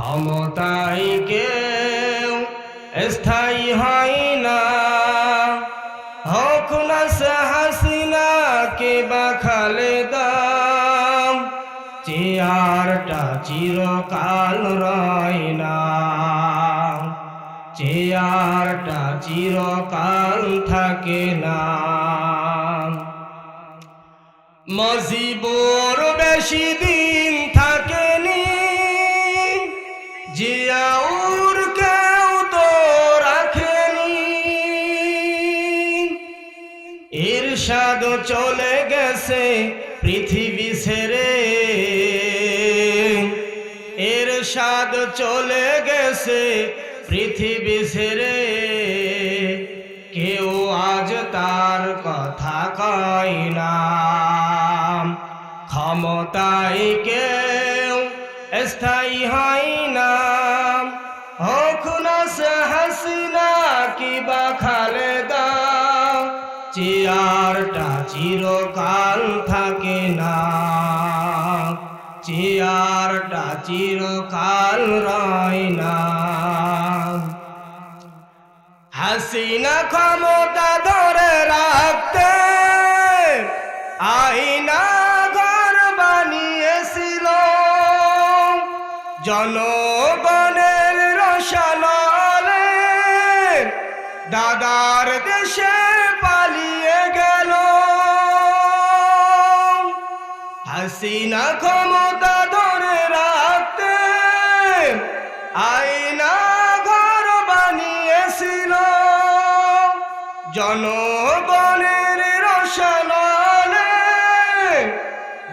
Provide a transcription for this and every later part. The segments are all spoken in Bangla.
ক্ষমতায় কেউ স্থায়ী হয় না। হোক সে হাসিনা কে বা খালেদা। চেয়ারটা চিরকাল রয় না। চেয়ারটা চিরকাল থাকে না। মজিবুর বেশি দিন ঈর্ষাদ চলে গেছে পৃথিবী ছেড়ে। ঈর্ষাদ চলে গেছে পৃথিবী ছেড়ে। কেউ আজ তার কথা কয় না। ক্ষমতায় কেউ স্থায়ী হয় না। চেয়ারটা চিরকাল থাকে না। চেয়ারটা চিরকাল রয় না। হাসিনা ক্ষমতা ধরে রাখতে আইনা ঘর বানিয়েছিল। জনগণের রসালে দাদার দেশে হাসিনা ক্ষমতা ধরে রাখতে। আইনা ঘর বানিয়েছিল। জনগণের রসনালে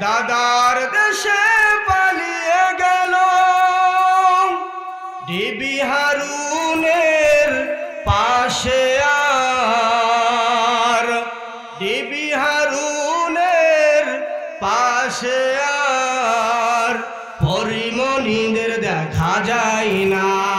দাদার দেশে পালিয়ে গেল। ডিবি হারুনের পাশে আর পাশে আর পরিমণিদের দেখা যায় না।